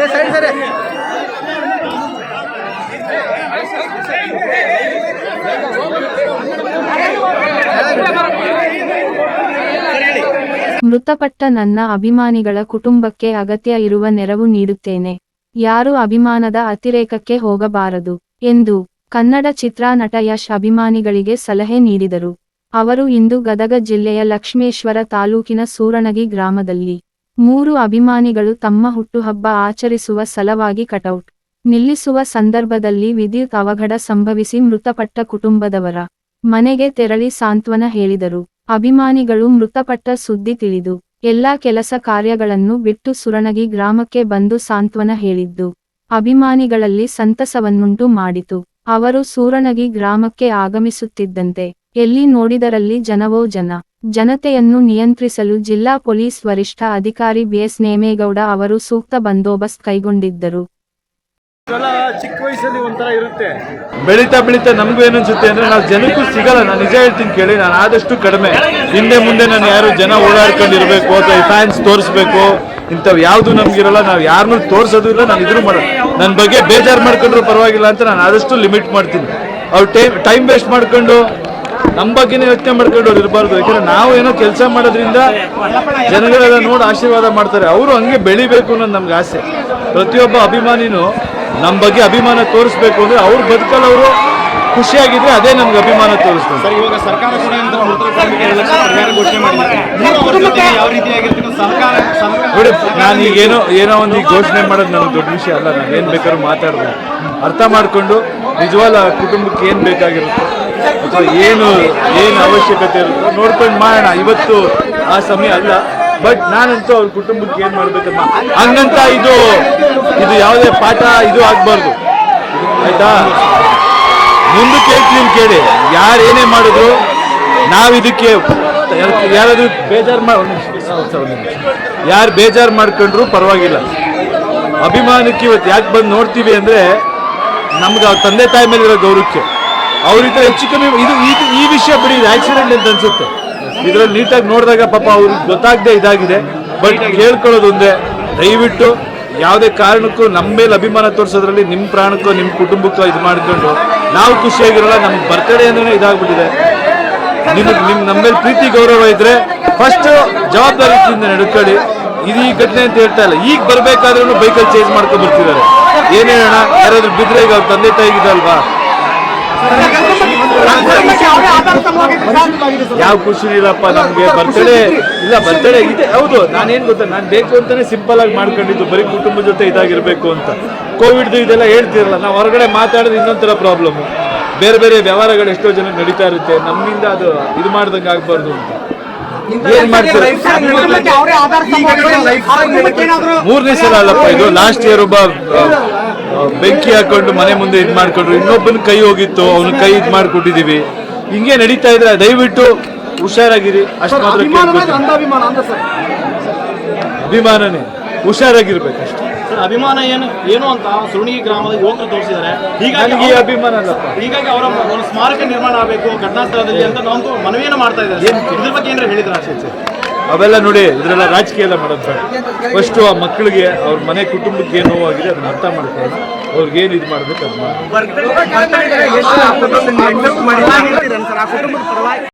ಏ ಸರಿ ಸರಿ. ಮೃತಪಟ್ಟ ನನ್ನ ಅಭಿಮಾನಿಗಳ ಕುಟುಂಬಕ್ಕೆ ಅಗತ್ಯ ಇರುವ ನೆರವು ನೀಡುತ್ತೇನೆ. ಯಾರು ಅಭಿಮಾನದ ಅತಿರೇಕಕ್ಕೆ ಹೋಗಬಾರದು ಎಂದು ಕನ್ನಡ ಚಿತ್ರನಟ ಯಶ್ ಅಭಿಮಾನಿಗಳಿಗೆ ಸಲಹೆ ನೀಡಿದರು. ಅವರು ಇಂದು ಗದಗ ಜಿಲ್ಲೆಯ ಲಕ್ಷ್ಮೇಶ್ವರ ತಾಲೂಕಿನ ಸೂರಣಗಿ ಗ್ರಾಮದಲ್ಲಿ. ಮೂರು ಅಭಿಮಾನಿಗಳು ತಮ್ಮ ಹುಟ್ಟುಹಬ್ಬ ಆಚರಿಸುವ ಸಲವಾಗಿ ಕಟೌಟ್, ನಿಲ್ಲಿಸುವ ಸಂದರ್ಭದಲ್ಲಿ ವಿದ್ಯುತ್ ಅವಘಡ ಸಂಭವಿಸಿ ಮೃತಪಟ್ಟ ಕುಟುಂಬದವರ ಮನೆಗೆ ತೆರಳಿ ಸಾಂತ್ವನ ಹೇಳಿದರು. ಅಭಿಮಾನಿಗಳು ಮೃತಪಟ್ಟ ಸುದ್ದಿ ತಿಳಿದು, ಎಲ್ಲಾ ಕೆಲಸ ಕಾರ್ಯಗಳನ್ನು ಬಿಟ್ಟು ಸುರಣಗಿ ಗ್ರಾಮಕ್ಕೆ ಬಂದು ಸಾಂತ್ವನ ಹೇಳಿದ್ದು, ಅಭಿಮಾನಿಗಳಲ್ಲಿ ಸಂತಸವನ್ನುಂಟು ಮಾಡಿತು. ಅವರು ಸೂರಣಗಿ ಗ್ರಾಮಕ್ಕೆ ಆಗಮಿಸುತ್ತಿದ್ದಂತೆ ಎಲ್ಲಿ ನೋಡಿದರಲ್ಲಿ ಜನವೋ ಜನ. ಜನತೆಯನ್ನು ನಿಯಂತ್ರಿಸಲು ಜಿಲ್ಲಾ ಪೊಲೀಸ್ ವರಿಷ್ಠ ಅಧಿಕಾರಿ ಬಿಎಸ್ ನೇಮೇಗೌಡ ಅವರು ಸೂಕ್ತ ಬಂದೋಬಸ್ತ್ ಕೈಗೊಂಡಿದ್ದರು. ಚಿಕ್ಕ ವಯಸ್ಸಲ್ಲಿ ಒಂಥರ ಇರುತ್ತೆ. ಬೆಳೀತಾ ಬೆಳೀತಾ ನಮಗೂ ಏನು ಅನ್ಸುತ್ತೆ ಅಂದ್ರೆ ನಾವು ಜನಕ್ಕೂ ಸಿಗಲ್ಲ ನಾನು ನಿಜ ಹೇಳ್ತೀನಿ ಕೇಳಿ ನಾನು ಆದಷ್ಟು ಕಡಿಮೆ. ಹಿಂದೆ ಮುಂದೆ ನಾನು ಯಾರು ಜನ ಓಡಾಡ್ಕೊಂಡಿರ್ಬೇಕು ಅಥವಾ ಫ್ಯಾನ್ಸ್ ತೋರಿಸ್ಬೇಕು ಇಂಥವು ಯಾವುದು ನಮ್ಗಿರಲ್ಲ ನಾವು ಯಾರನ್ನು ತೋರಿಸೋದು ಇಲ್ಲ ನಾನು ಇದ್ರು ಮಾಡ ನನ್ನ ಬಗ್ಗೆ ಬೇಜಾರು ಮಾಡ್ಕೊಂಡ್ರು ಪರವಾಗಿಲ್ಲ ಅಂತ ನಾನು ಆದಷ್ಟು ಲಿಮಿಟ್ ಮಾಡ್ತೀನಿ. ಅವ್ರು ಟೈಮ್ ಟೈಮ್ ವೇಸ್ಟ್ ಮಾಡ್ಕೊಂಡು ನಮ್ಮ ಬಗ್ಗೆನೇ ಯೋಚನೆ ಮಾಡ್ಕೊಂಡು ಅವ್ರು ಇರಬಾರ್ದು. ಯಾಕಂದ್ರೆ ನಾವು ಏನೋ ಕೆಲಸ ಮಾಡೋದ್ರಿಂದ ಜನಗಳೆಲ್ಲ ನೋಡಿ ಆಶೀರ್ವಾದ ಮಾಡ್ತಾರೆ. ಅವರು ಹಂಗೆ ಬೆಳಿಬೇಕು ಅನ್ನೋದು ನಮ್ಗೆ ಆಸೆ. ಪ್ರತಿಯೊಬ್ಬ ಅಭಿಮಾನಿನೂ ನಮ್ಮ ಬಗ್ಗೆ ಅಭಿಮಾನ ತೋರಿಸ್ಬೇಕು ಅಂದ್ರೆ ಅವ್ರು ಬದುಕಲ್ಲವರು ಖುಷಿಯಾಗಿದ್ರೆ ಅದೇ ನಮ್ಗೆ ಅಭಿಮಾನ ತೋರಿಸ್ಬೇಕು. ಸರ್ ಇವಾಗ ಸರ್ಕಾರ ಕೂಡ ಇಂಥ ಮೃತರ ಕುಟುಂಬಕ್ಕೆ ಎರಡು ಲಕ್ಷ ಪರಿಹಾರ ಘೋಷಣೆ ಮಾಡಿದೆ ನೀವು ಅವ್ರ ಯಾವ ರೀತಿಯಾಗಿರ್ತಕ್ಕಂಥ ಸಹಕಾರ ಸಹಕಾರ ನೋಡಿ ನಾನು ಈಗ ಏನೋ ಏನೋ ಒಂದು ಈಗ ಘೋಷಣೆ ಮಾಡೋದು ನನಗೆ ದೊಡ್ಡ ವಿಷಯ ಅಲ್ಲ. ನಾನು ಏನು ಬೇಕಾದ್ರೂ ಮಾತಾಡ್ಬೋದು ಅರ್ಥ ಮಾಡಿಕೊಂಡು ನಿಜವಾದ ಕುಟುಂಬಕ್ಕೆ ಏನು ಬೇಕಾಗಿರುತ್ತೆ? ಅಥವಾ ಏನು ಏನು ಅವಶ್ಯಕತೆ ಇರುತ್ತೋ? ನೋಡ್ಕೊಂಡು ಮಾಡೋಣ. ಇವತ್ತು ಆ ಸಮಯ ಅಲ್ಲ. ಬಟ್ ನಾನಂತೂ ಅವ್ರ ಕುಟುಂಬಕ್ಕೆ ಏನು ಮಾಡ್ಬೇಕಮ್ಮ? ಹಂಗಂತ ಇದು ಇದು ಯಾವುದೇ ಪಾಠ ಇದು ಆಗಬಾರ್ದು. ಆಯ್ತಾ? ಮುಂದೆ ಕೇಳ್ತೀನಿ ಕೇಳಿ. ಯಾರು ಏನೇ ಮಾಡಿದ್ರು ನಾವು ಇದಕ್ಕೆ ಯಾರಾದ್ರೂ ಬೇಜಾರು ಮಾಡಿ ಯಾರು ಬೇಜಾರು ಮಾಡ್ಕೊಂಡ್ರು ಪರವಾಗಿಲ್ಲ. ಅಭಿಮಾನಕ್ಕೆ ಇವತ್ತು ಯಾಕೆ ಬಂದು ನೋಡ್ತೀವಿ ಅಂದ್ರೆ ನಮ್ಗೆ ಅವ್ರ ತಂದೆ ತಾಯಿ ಮೇಲೆ ಇರೋ ಗೌರವಕ್ಕೆ. ಅವ್ರಿದ್ರೆ ಹೆಚ್ಚು ಕಮ್ಮಿ ಇದು ಈ ವಿಷಯ ಬಿಡಿ ಆಕ್ಸಿಡೆಂಟ್ ಅಂತ ಅನ್ಸುತ್ತೆ. ಇದ್ರಲ್ಲಿ ನೀಟಾಗಿ ನೋಡಿದಾಗ ಪಾಪ ಅವ್ರಿಗೆ ಗೊತ್ತಾಗದೆ ಇದಾಗಿದೆ. ಬಟ್ ಕೇಳ್ಕೊಳ್ಳೋದೊಂದೇ ದಯವಿಟ್ಟು ಯಾವುದೇ ಕಾರಣಕ್ಕೂ ನಮ್ಮ ಮೇಲೆ ಅಭಿಮಾನ ತೋರಿಸೋದ್ರಲ್ಲಿ ನಿಮ್ಮ ಪ್ರಾಣಕ್ಕೋ, ನಿಮ್ಮ ಕುಟುಂಬಕ್ಕೋ ಇದು ಮಾಡ್ಕೊಂಡು, ನಾವು ಖುಷಿಯಾಗಿರೋಲ್ಲ, ನಮ್ಗೆ ಬರ್ತಡೇ ಅಂದ್ರೆ ಇದಾಗ್ಬಿಟ್ಟಿದೆ. ನಿಮಗೆ ನಿಮ್ಮ ನಮ್ಮ ಮೇಲೆ ಪ್ರೀತಿ, ಗೌರವ ಇದ್ರೆ ಫಸ್ಟ್ ಜವಾಬ್ದಾರಿಯಿಂದ ನಡ್ಕೊಳ್ಳಿ. ಇದು ಈ ಘಟನೆ ಅಂತ ಹೇಳ್ತಾ ಇಲ್ಲ. ಈಗ ಬರ್ಬೇಕಾದ್ರೂ ಬೈಕಲ್ಲಿ ಚೇಂಜ್ ಮಾಡ್ಕೊಂಡು ಬರ್ತಿದ್ದಾರೆ ಏನ್ ಅಣ್ಣ ಯಾರಾದ್ರೂ ಬಿದ್ರೆ ಈಗ ಅವ್ರ ತಂದೆ ತಾಯಿಗಿದಲ್ವಾ ಯಾವ ಖುಷಿ ಇಲ್ಲಪ್ಪ ನಮ್ಗೆ ಬರ್ತಡೇ ಇಲ್ಲ ಬರ್ತಡೇ ಇದೆ. ಹೌದು ನಾನೇನ್ ಗೊತ್ತಾ ನಾನು ಬೇಕು ಅಂತಾನೆ ಸಿಂಪಲ್ ಆಗಿ ಮಾಡ್ಕೊಂಡಿದ್ದು ಬರೀ ಕುಟುಂಬ ಜೊತೆ ಇದಾಗಿರ್ಬೇಕು ಅಂತ. ಕೋವಿಡ್ ಇದೆಲ್ಲ ಹೇಳ್ತಿರಲ್ಲ ನಾವು ಹೊರಗಡೆ ಮಾತಾಡೋದು ಇನ್ನೊಂಥರ ಪ್ರಾಬ್ಲಮ್ ಬೇರೆ ಬೇರೆ ವ್ಯವಹಾರಗಳು ಎಷ್ಟೋ ಜನ ನಡೀತಾ ಇರುತ್ತೆ ನಮ್ಮಿಂದ ಅದು ಇದು ಮಾಡ್ದಂಗೆ ಆಗ್ಬಾರ್ದು ಅಂತ. ಏನ್ ಮಾಡ್ತಾರೆ? ಮೂರನೇ ಸಲ ಅಲ್ಲಪ್ಪ ಇದು ಲಾಸ್ಟ್ ಇಯರ್ ಒಬ್ಬ ಬೆಂಕಿ ಹಾಕೊಂಡು ಮನೆ ಮುಂದೆ ಇದು ಮಾಡ್ಕೊಂಡ್ರು. ಇನ್ನೊಬ್ಬನ ಕೈ ಹೋಗಿತ್ತು ಅವನ ಕೈ ಇದು ಮಾಡ್ಕೊಟ್ಟಿದೀವಿ. ಹಿಂಗೆ ನಡೀತಾ ಇದ್ರೆ ದಯವಿಟ್ಟು ಹುಷಾರಾಗಿರಿ. ಅಷ್ಟು ಮಾತ್ರ ಸರ್? ಅಭಿಮಾನನೇ. ಹುಷಾರಾಗಿರ್ಬೇಕು ಅಷ್ಟೇ. ಸರ್ ಅಭಿಮಾನ ಏನು ಏನು ಅಂತ ಸುರುಣಿಗಿ ಗ್ರಾಮದ ಯುವಕರು ತೋರಿಸಿದ್ದಾರೆ. ಹೀಗಾಗಿ ಈ ಅಭಿಮಾನ ಹೀಗಾಗಿ ಅವರ ಒಂದು ಸ್ಮಾರಕ ನಿರ್ಮಾಣ ಆಗಬೇಕು ಘಟನಾ ಸ್ಥಳದಲ್ಲಿ ಅಂತ ನಾವು ಮನವಿಯನ್ನು ಮಾಡ್ತಾ ಇದ್ದಾರೆ ಇದ್ರ ಬಗ್ಗೆ ಏನಾರ ಹೇಳಿದ್ರೆ ಆಶಿಸಿ ಅವೆಲ್ಲ ನೋಡಿ ಇದ್ರೆಲ್ಲ ರಾಜಕೀಯ ಎಲ್ಲ ಮಾಡೋದು ಬೇಡ ಫಸ್ಟು ಆ ಮಕ್ಕಳಿಗೆ ಅವ್ರ ಮನೆ ಕುಟುಂಬಕ್ಕೆ ಏನು ನೋವಾಗಿದೆ ಅದನ್ನ ಅರ್ಥ ಮಾಡ್ಕೊಳ್ಳೋಣ ಅವ್ರಿಗೆ ಏನು ಇದು ಮಾಡ್ಬೇಕು ಅದು ಮಾಡಿ